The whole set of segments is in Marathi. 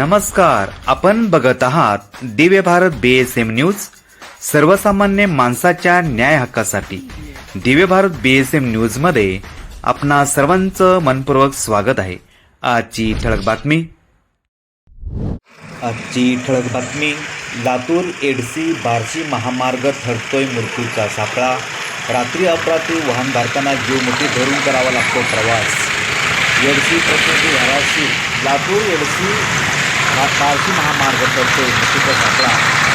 नमस्कार आपण बघत आहात Divya Bharat B S M news सर्वसामान्य माणसाच्या न्याय हक्कासाठी. दिव्य भारत बी एस न्यूजमध्ये आपणा सर्वांचं मनपूर्वक स्वागत आहे. आजची ठळक बातमी. आजची ठळक बातमी लातूर एडसी बार्शी महामार्ग ठरतोय मृत्यूचा सापळा. रात्री अपरात्री वाहनधारकांना जीव मुठी धरून करावा लागतो प्रवास. एडसी प्रकृती धाराशिव लातूर एडसी हा बार्शी महामार्ग ठरतोय मृत्यूचा सापळा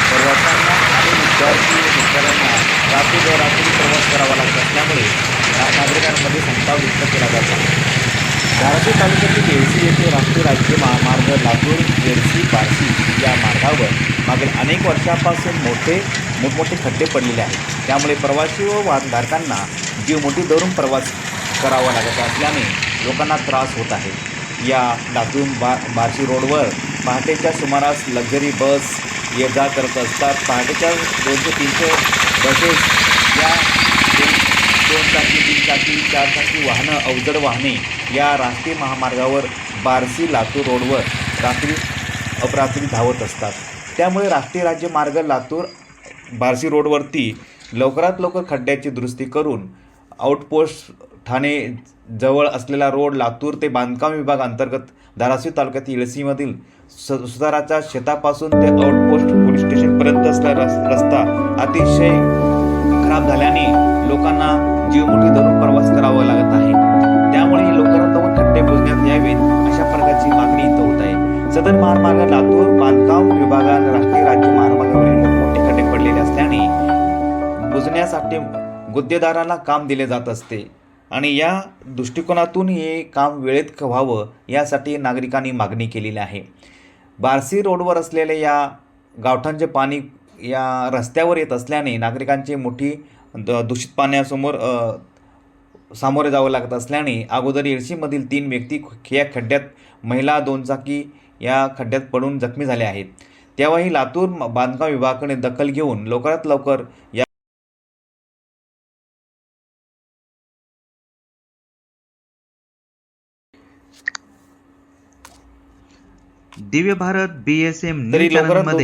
प्रवाशांना आणि विद्यार्थी शेतकऱ्यांना रात्री रात्री प्रवास करावा लागत असल्यामुळे या नागरिकांमध्ये संताप व्यक्त केला जात. आहे धाराशिव तालुक्यातील येडशी येथे राष्ट्रीय राज्य महामार्ग लातूर येडशी पारसी या मार्गावर मागील अनेक वर्षापासून मोठे मोठमोठे खड्डे पडलेले आहेत. त्यामुळे प्रवासी व वाहनधारकांना जीव मोठी धरून प्रवास करावा लागत असल्याने लोकांना त्रास होत आहे. या लातूर बा बार्शी रोडवर पहाटेच्या सुमारास लक्झरी बस ये जा करत असतात. पहाटेच्या दोनशे तीनशे बसेस या दोन दोन चाकी तीन चाकी चार चाकी वाहनं अवजड वाहने या राष्ट्रीय महामार्गावर बार्शी लातूर रोडवर रात्री अपरात्री धावत असतात. त्यामुळे राष्ट्रीय राज्य मार्ग लातूर बार्शी रोडवरती लवकरात लवकर खड्ड्याची दुरुस्ती करून आउटपोस्ट ठाणे जवळ असलेला रोड लातूर ते बांधकाम विभाग अंतर्गत धाराशिव तालुक्यात इळसीमधील सुताराच्या शेतापासून ते आउटपोस्ट पोलीस स्टेशनपर्यंत असलेला रस्ता अतिशय खराब झाल्याने लोकांना जीव धरून प्रवास करावा लागत आहे. त्यामुळे लवकरात लवकर खड्डे बुजण्यात यावेत अशा प्रकारची मागणी इथं होत आहे. सदर महामार्ग लातूर बांधकाम विभागात राष्ट्रीय राज्य महामार्गावरील मोठे खड्डे पडलेले असल्याने बुजण्यासाठी गुद्देदाराला काम दिले जात असते. आणि या दृष्टिकोनातून हे काम वेळेत व्हावं यासाठी नागरिकांनी मागणी केलेली आहे. बार्सी रोडवर असलेले या गावठांचे पाणी या रस्त्यावर येत असल्याने नागरिकांची मोठी द दूषित पाण्यासमोर सामोरे जावं लागत असल्याने अगोदर येडशीमधील तीन व्यक्ती या खड्ड्यात महिला दोनचाकी या खड्ड्यात पडून जखमी झाल्या आहेत. तेव्हाही लातूर बांधकाम विभागाकडे दखल घेऊन लवकरात लवकर या दिव्य भारत बीएसएम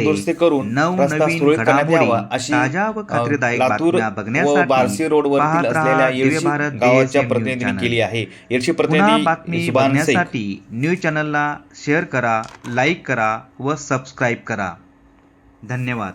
दुरुस्ती करून सुरळीत करण्यात घडामोडी ताज्या व खात्रीदायक बातम्या बार्शी बघण्यासाठी असलेल्या दिव्य भारत गावाच्या प्रतिनिधींनी केली आहे. येडशी प्रतिनिधी बातमी बघण्यासाठी न्यूज चॅनलला शेअर करा लाईक करा व सबस्क्राईब करा. धन्यवाद.